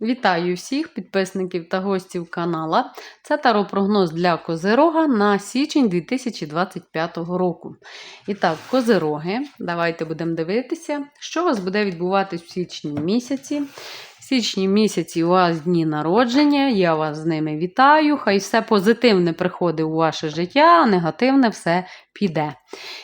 Вітаю всіх підписників та гостів канала. Це таропрогноз для Козирога на січень 2025 року. І так, Козироги, давайте будемо дивитися, що у вас буде відбуватись в січні місяці. В січні місяці у вас дні народження, я вас з ними вітаю. Хай все позитивне приходить у ваше життя, а негативне все піде.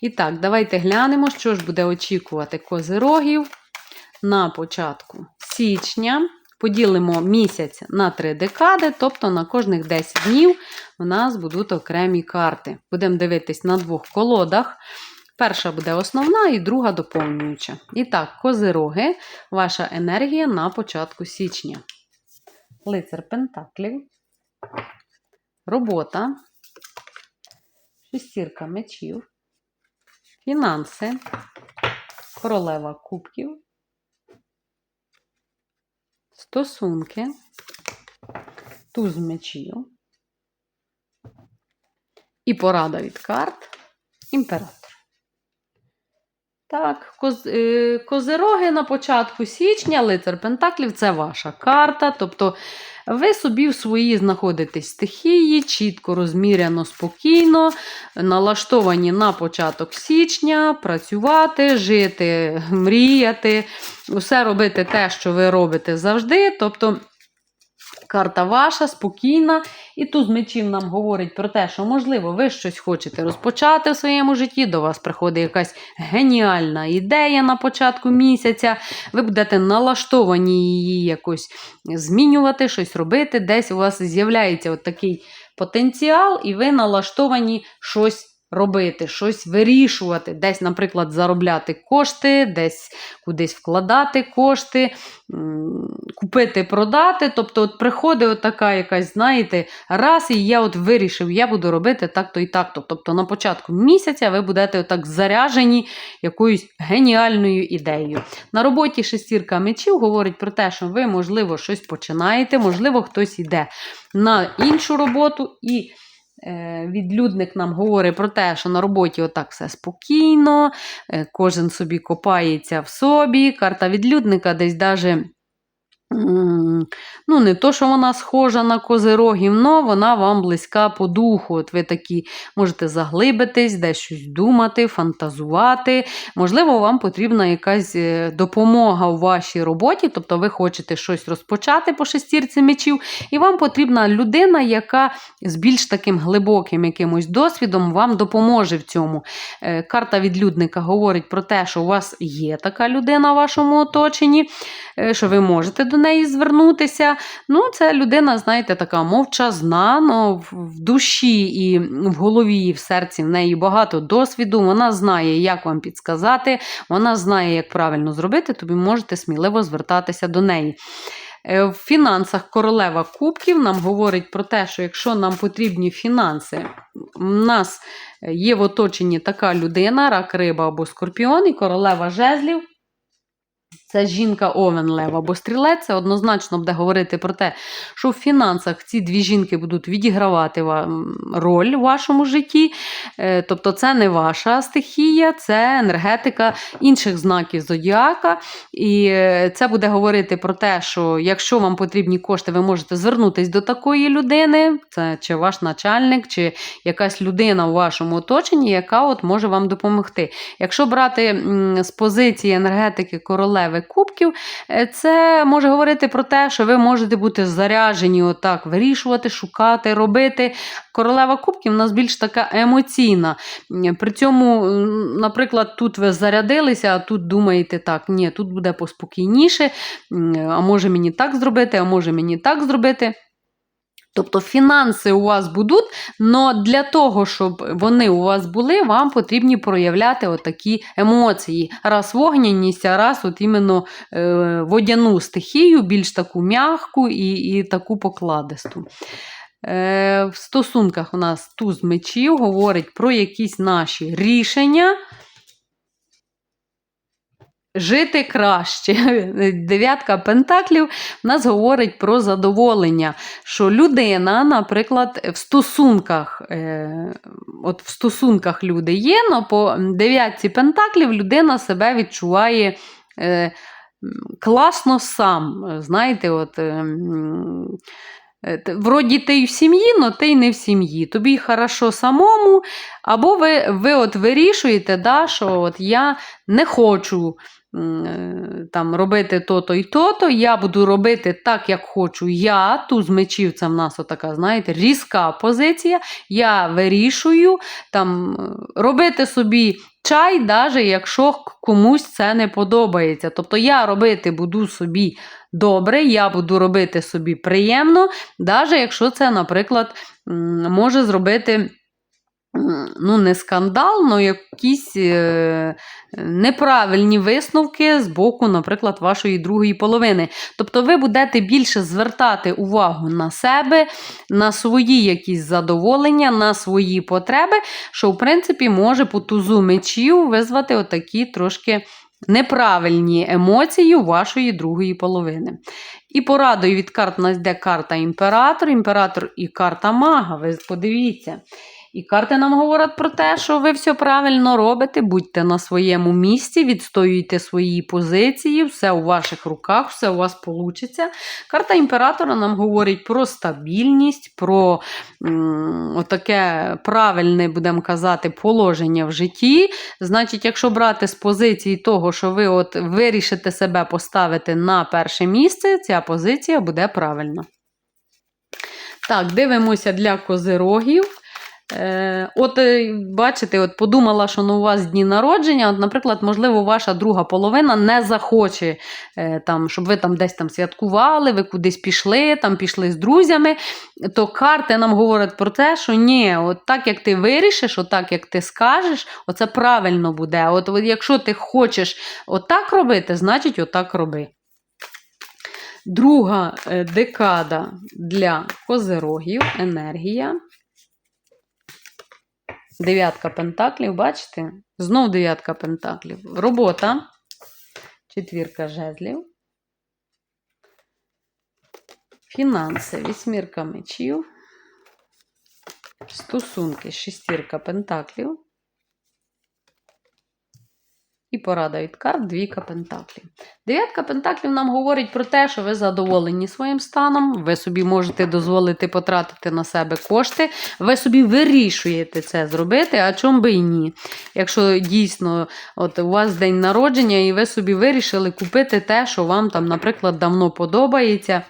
І так, давайте глянемо, що ж буде очікувати козирогів на початку січня. Поділимо місяць на три декади, тобто на кожних 10 днів у нас будуть окремі карти. Будемо дивитись на двох колодах. Перша буде основна і друга доповнююча. І так, козироги, ваша енергія на початку січня. Лицар Пентаклів. Робота. Шестірка мечів. Фінанси. Королева кубків. Стосунки, туз мечів і порада від карт імператор. Так, коз, е, козироги на початку січня, лицар Пентаклів це ваша карта. Тобто ви собі в своїй знаходитесь стихії, чітко, розміряно, спокійно, налаштовані на початок січня, працювати, жити, мріяти, усе робити те, що ви робите завжди. Тобто карта ваша, спокійна. І тут з мечів нам говорить про те, що, можливо, ви щось хочете розпочати в своєму житті, до вас приходить якась геніальна ідея на початку місяця, ви будете налаштовані її якось змінювати, щось робити. Десь у вас з'являється от такий потенціал, і ви налаштовані щось робити, щось вирішувати, десь, наприклад, заробляти кошти, десь кудись вкладати кошти, купити, продати. Тобто, от приходить от така якась, знаєте, раз, і я от вирішив, я буду робити так-то і так-то. Тобто на початку місяця ви будете отак заряжені якоюсь геніальною ідеєю. На роботі шестірка мечів говорить про те, що ви, можливо, щось починаєте, можливо, хтось йде на іншу роботу і. Е, відлюдник нам говорить про те, що на роботі отак все спокійно, е, кожен собі копається в собі. Карта відлюдника десь даже Ну, не то, що вона схожа на козирогів, але вона вам близька по духу. От ви такі можете заглибитись, десь щось думати, фантазувати. Можливо, вам потрібна якась е, допомога у вашій роботі, тобто ви хочете щось розпочати по шестірці мечів, і вам потрібна людина, яка з більш таким глибоким якимось досвідом вам допоможе в цьому. Е, карта відлюдника говорить про те, що у вас є така людина в вашому оточенні, е, що ви можете до неї звернутися. Ну, це людина, знаєте, така мовчазна, но в душі і в голові, і в серці в неї багато досвіду. Вона знає, як вам підсказати, вона знає, як правильно зробити, тобі можете сміливо звертатися до неї. Е, в фінансах королева кубків нам говорить про те, що якщо нам потрібні фінанси, у нас є в оточенні така людина, рак, риба або скорпіон, і королева жезлів. Це жінка Овен Лев або стрілець, це однозначно буде говорити про те, що в фінансах ці дві жінки будуть відігравати вам роль у вашому житті. Е, тобто, це не ваша стихія, це енергетика інших знаків зодіака. І е, це буде говорити про те, що якщо вам потрібні кошти, ви можете звернутися до такої людини, це чи ваш начальник, чи якась людина у вашому оточенні, яка от може вам допомогти. Якщо брати з позиції енергетики королеви кубків, е, це може говорити про те, що ви можете бути заряжені, отак, вирішувати, шукати, робити. Королева кубків у нас більш така емоційна. При цьому, наприклад, тут ви зарядилися, а тут думаєте, так, ні, тут буде поспокійніше, а може мені так зробити, а може мені так зробити. Тобто фінанси у вас будуть, але для того, щоб вони у вас були, вам потрібні проявляти отакі емоції. Раз вогняність, а раз от іменно е, водяну стихію, більш таку м'ягку і і таку покладисту. Е, В стосунках у нас туз мечів говорить про якісь наші рішення жити краще. Дев'ятка пентаклів в нас говорить про задоволення, що людина, наприклад, в стосунках, е, от в стосунках люди є, але по дев'ятці пентаклів людина себе відчуває. Е, класно сам. Знаєте, от. е, Вроді ти й в сім'ї, але ти й не в сім'ї. Тобі хорошо самому, або ви, ви от вирішуєте, да, що от я не хочу там, робити то-то і то-то, я буду робити так, як хочу я. Туз мечів це в нас отака, знаєте, різка позиція. Я вирішую там, е, робити собі чай, навіть якщо комусь це не подобається. Тобто я робити буду собі добре, я буду робити собі приємно, навіть якщо це, наприклад, може зробити. Ну, не скандал, але якісь е, неправильні висновки з боку, наприклад, вашої другої половини. Тобто ви будете більше звертати увагу на себе, на свої якісь задоволення, на свої потреби, що, в принципі, може по тузу мечів визвати отакі трошки неправильні емоції у вашої другої половини. І порадою від карт нас йде карта імператор, імператор і карта мага. Ви подивіться. І карти нам говорять про те, що ви все правильно робите, будьте на своєму місці, відстоюйте свої позиції, все у ваших руках, все у вас вийде. Карта імператора нам говорить про стабільність, про м, отаке правильне, будемо казати, положення в житті. Значить, якщо брати з позиції того, що ви от вирішите себе поставити на перше місце, ця позиція буде правильна. Так, дивимося для козирогів. Е, от е, бачите, от подумала, що ну, у вас дні народження. От, наприклад, можливо, ваша друга половина не захоче, е, там, щоб ви там десь там святкували, ви кудись пішли, там пішли з друзями. То карти нам говорять про те, що ні, от так як ти вирішиш, от так як ти скажеш, оце правильно буде. От, от якщо ти хочеш отак робити, значить отак роби. Друга декада для козирогів енергія. Дев'ятка пентаклів, бачите? Знов дев'ятка пентаклів. Робота. Четвірка жезлів. Фінанси. Вісьмірка мечів. Стосунки. Шестірка пентаклів. І порада від карт двійка пентаклів. Дев'ятка пентаклів нам говорить про те, що ви задоволені своїм станом, ви собі можете дозволити потратити на себе кошти, ви собі вирішуєте це зробити, а чому би і ні. Якщо дійсно от у вас день народження, і ви собі вирішили купити те, що вам там, наприклад, давно подобається.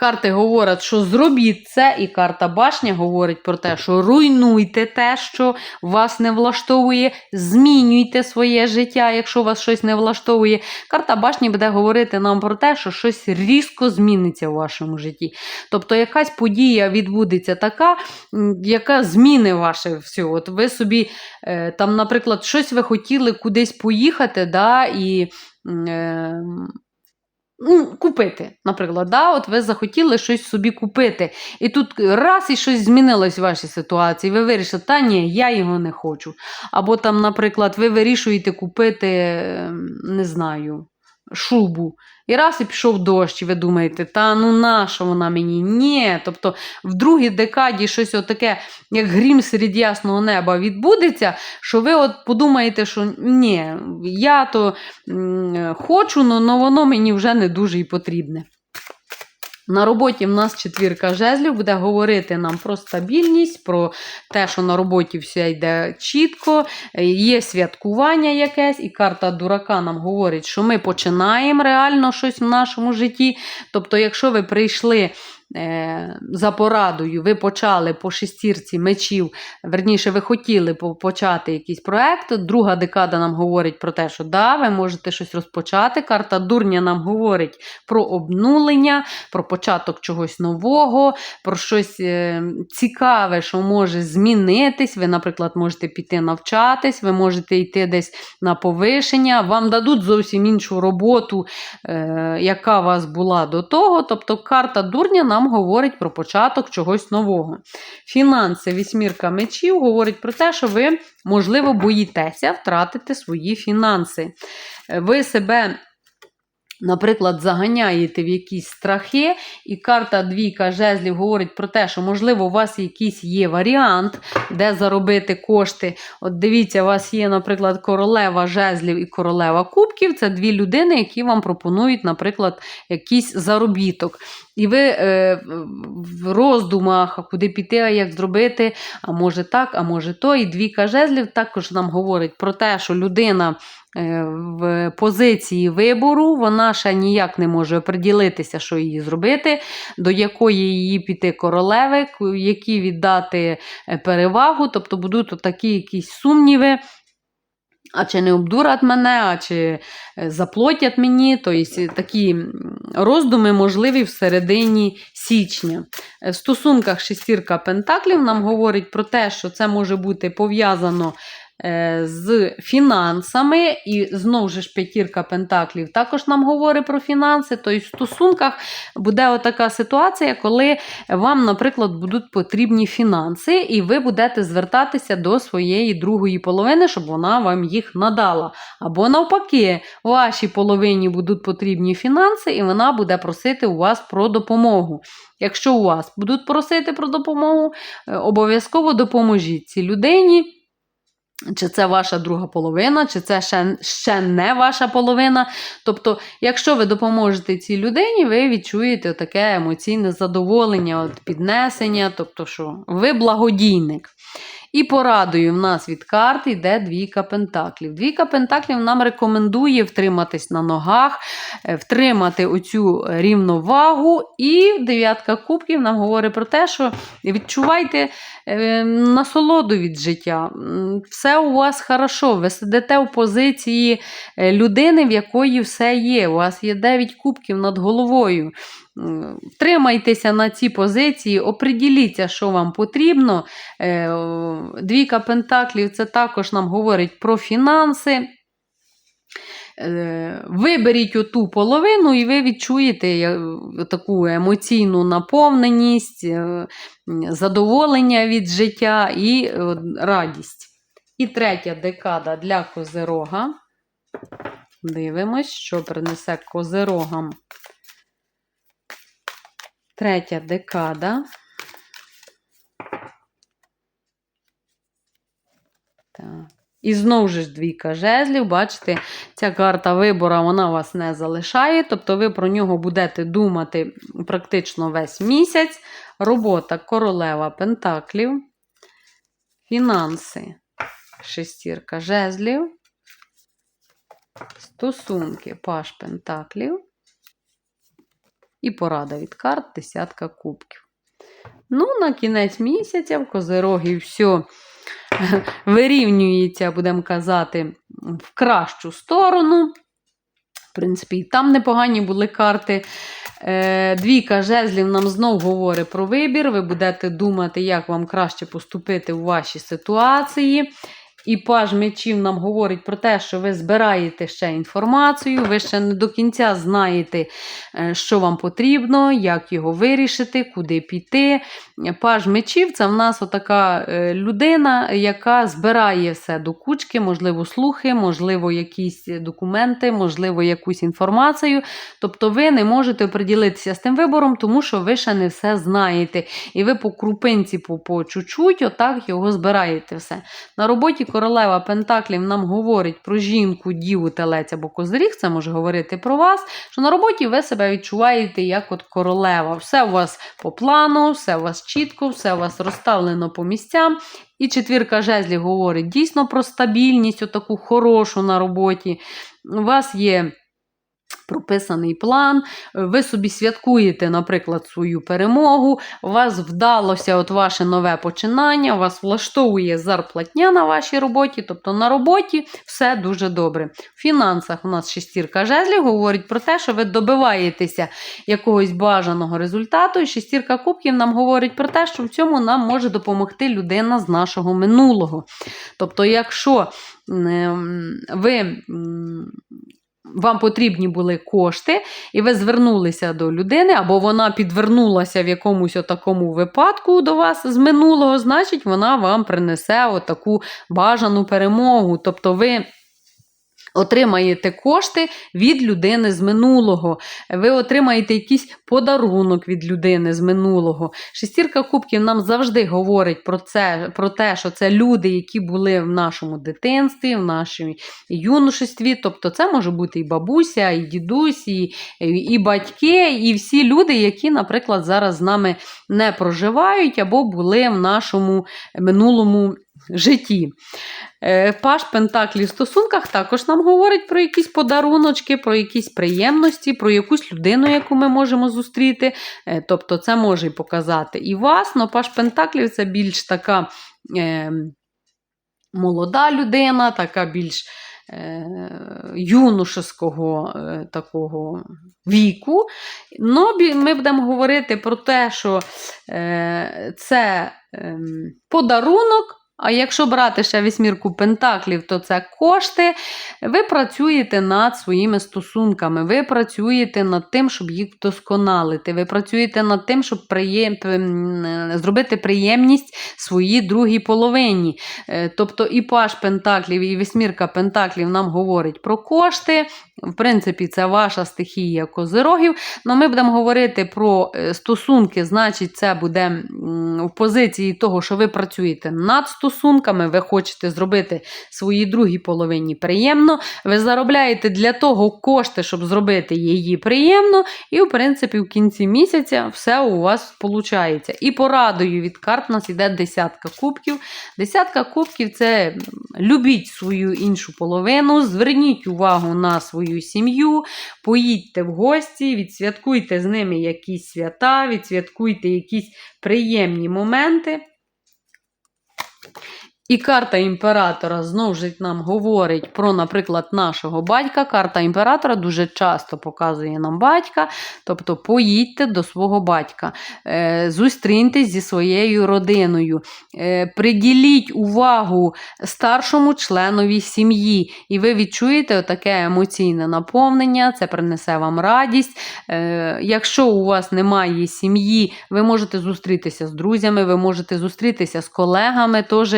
Карти говорять, що зробіть це, і карта башня говорить про те, що руйнуйте те, що вас не влаштовує, змінюйте своє життя, якщо вас щось не влаштовує. Карта башні буде говорити нам про те, що щось різко зміниться в вашому житті. Тобто якась подія відбудеться така, яка зміни ваше все. От ви собі е, там, наприклад, щось ви хотіли кудись поїхати, да, і. Е, Ну, купити, наприклад, да? от ви захотіли щось собі купити. І тут раз і щось змінилось в вашій ситуації. Ви вирішили, та ні, я його не хочу. Або там, наприклад, ви вирішуєте купити, ем, не знаю, шубу. І раз і пішов дощ, і ви думаєте, та ну наша вона мені? Ні. Тобто в другій декаді щось отаке, як грім серед ясного неба відбудеться, що ви от подумаєте, що ні, я то м, хочу, але воно мені вже не дуже і потрібне. На роботі в нас четвірка жезлів буде говорити нам про стабільність, про те, що на роботі все йде чітко, е, є святкування якесь, і карта дурака нам говорить, що ми починаємо реально щось в нашому житті. Тобто, якщо ви прийшли за порадою, ви почали по шестірці мечів, верніше, ви хотіли почати якийсь проект. Друга декада нам говорить про те, що да, ви можете щось розпочати. Карта дурня нам говорить про обнулення, про початок чогось нового, про щось е, цікаве, що може змінитись. Ви, наприклад, можете піти навчатись, ви можете йти десь на повишення, вам дадуть зовсім іншу роботу, е, яка у вас була до того. Тобто карта дурня нам говорить про початок чогось нового. Фінанси, вісьмірка мечів говорить про те, що ви, можливо, боїтеся втратити свої фінанси. Е, Ви себе Наприклад, заганяєте в якісь страхи, і карта двійка жезлів говорить про те, що, можливо, у вас якийсь є варіант, де заробити кошти. От дивіться, у вас є, наприклад, королева жезлів і королева кубків. Це дві людини, які вам пропонують, наприклад, якийсь заробіток. І ви е, в роздумах, куди піти, а як зробити, а може так, а може то. І двійка жезлів також нам говорить про те, що людина. Е, В позиції вибору вона ще ніяк не може оприділитися, що її зробити, до якої її піти королеви, які віддати е, перевагу, тобто будуть такі якісь сумніви. А чи не обдурять мене, а чи е, заплатять мені, тобто такі роздуми можливі всередині січня. В стосунках шестірка пентаклів нам говорить про те, що це може бути пов'язано з фінансами, і знову ж п'ятірка пентаклів також нам говорить про фінанси. Тобто в стосунках буде отака ситуація, коли вам, наприклад, будуть потрібні фінанси, і ви будете звертатися до своєї другої половини, щоб вона вам їх надала. Або навпаки, вашій половині будуть потрібні фінанси, і вона буде просити у вас про допомогу. Якщо у вас будуть просити про допомогу, е, обов'язково допоможіть цій людині. Чи це ваша друга половина, чи це ще, ще не ваша половина. Тобто, якщо ви допоможете цій людині, ви відчуєте таке емоційне задоволення, от піднесення, тобто, що ви благодійник. І порадою в нас від карти йде двійка пентаклів. Двійка пентаклів нам рекомендує втриматись на ногах, е, втримати оцю рівновагу. І дев'ятка кубків нам говорить про те, що відчувайте е, насолоду від життя. Все у вас хорошо. Ви сидите в позиції е, людини, в якої все є. У вас є 9 кубків над головою. М, Втримайтеся на цій позиції, оприділіться, що вам потрібно. Е, Двійка пентаклів це також нам говорить про фінанси. Е, Виберіть оту половину, і ви відчуєте таку емоційну наповненість, е, задоволення від життя і радість. І третя декада для козирога. Дивимось, що принесе козирогам. Третя декада. Так. І знову ж двійка жезлів, бачите, ця карта вибора вона вас не залишає, тобто ви про нього будете думати практично весь місяць. Робота королева пентаклів, фінанси, шестірка жезлів, стосунки паш пентаклів і порада від карт десятка кубків. Ну, на кінець місяця в козирогі все вирівнюється, будемо казати, в кращу сторону. В принципі, і там непогані були карти. Е, Двійка жезлів нам знов говорить про вибір. Ви будете думати, як вам краще поступити у вашій ситуації. І паж мечів нам говорить про те, що ви збираєте ще інформацію, ви ще не до кінця знаєте, е, що вам потрібно, як його вирішити, куди піти. Паж мечів це в нас отака е, людина, яка збирає все до кучки, можливо, слухи, можливо, якісь документи, можливо, якусь інформацію. Тобто ви не можете оприділитися з тим вибором, тому що ви ще не все знаєте. І ви по крупинці, по, по чуть-чуть, отак його збираєте все. На роботі королева Пентаклів нам говорить про жінку, діву, телець або козиріг, це може говорити про вас, що на роботі ви себе відчуваєте як от королева. Все у вас по плану, все у вас чітко, все у вас розставлено по місцям. І четвірка жезлів говорить дійсно про стабільність, отаку хорошу на роботі. У вас є прописаний план, ви собі святкуєте, наприклад, свою перемогу, у вас вдалося от ваше нове починання, вас влаштовує зарплатня на вашій роботі, тобто на роботі все дуже добре. В фінансах у нас шестірка жезлів говорить про те, що ви добиваєтеся якогось бажаного результату, і шестірка кубків нам говорить про те, що в цьому нам може допомогти людина з нашого минулого. Тобто, якщо ем, ви вам потрібні були кошти, і ви звернулися до людини, або вона підвернулася в якомусь такому випадку до вас з минулого, значить, вона вам принесе отаку бажану перемогу. Тобто ви Отримаєте кошти від людини з минулого. Ви отримаєте якийсь подарунок від людини з минулого. Шестірка кубків нам завжди говорить про це, про те, що це люди, які були в нашому дитинстві, в нашому юношестві. Тобто, це може бути і бабуся, і дідусь, і, і батьки, і всі люди, які, наприклад, зараз з нами не проживають або були в нашому минулому житті. Е, Паш Пентаклі в стосунках також нам говорить про якісь подаруночки, про якісь приємності, про якусь людину, яку ми можемо зустріти. Е, Тобто, це може і показати і вас, але Паш Пентаклів це більш така е, молода людина, така більш е, юношеского е, такого віку. Но ми будемо говорити про те, що це ем, подарунок. А якщо брати ще вісьмірку пентаклів, то це кошти. Ви працюєте над своїми стосунками, ви працюєте над тим, щоб їх вдосконалити. Ви працюєте над тим, щоб приєм... е, зробити приємність своїй другій половині. Е, Тобто і паш пентаклів, і вісьмірка пентаклів нам говорить про кошти. В принципі, це ваша стихія козирогів. Але ми будемо говорити про е, стосунки, значить, це буде в позиції того, що ви працюєте над стосунками, ви хочете зробити своїй другій половині приємно. Ви заробляєте для того кошти, щоб зробити її приємно. І, в принципі, в кінці місяця все у вас виходить. І порадою від карт у нас йде десятка кубків. Десятка кубків це любіть свою іншу половину, зверніть увагу на свою сім'ю, поїдьте в гості, відсвяткуйте з ними якісь свята, відсвяткуйте якісь приємні моменти. І карта імператора знову ж нам говорить про, наприклад, нашого батька. Карта імператора дуже часто показує нам батька. Тобто поїдьте до свого батька, е, зустріньтесь зі своєю родиною, е, приділіть увагу старшому членові сім'ї, і ви відчуєте таке емоційне наповнення, це принесе вам радість. Е, Якщо у вас немає сім'ї, ви можете зустрітися з друзями, ви можете зустрітися з колегами. Теж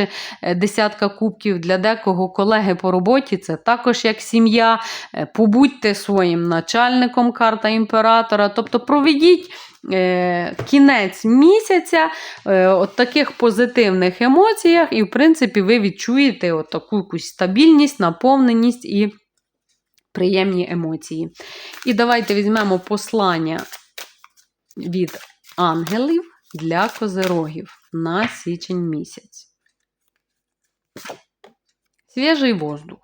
десятка кубків для декого колеги по роботі це також як сім'я. Е, Побудьте своїм начальником, карта імператора. Тобто проведіть. е, Кінець місяця е, от таких позитивних емоціях, і, в принципі, ви відчуєте от таку якусь стабільність, наповненість і приємні емоції. І давайте візьмемо послання від ангелів для козерогів на січень місяць. Свежий воздух.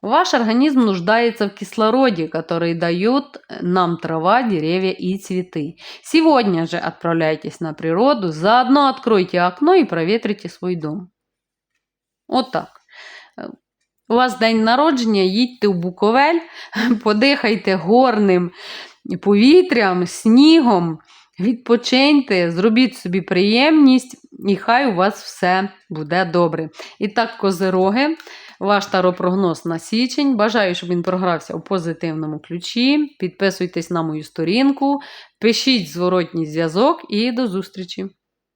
Ваш организм нуждается в кислороде, который дает нам трава, деревья и цветы. Сегодня же отправляйтесь на природу, заодно откройте окно и проветрите свой дом. От так. Е, У вас день народження, їдьте в Буковель, подихайте горним повітрям, снігом, відпочиньте, зробіть собі приємність, і хай у вас все буде добре. І так, козироги, ваш таропрогноз на січень. Бажаю, щоб він програвся у позитивному ключі. Підписуйтесь на мою сторінку, пишіть зворотній зв'язок і до зустрічі!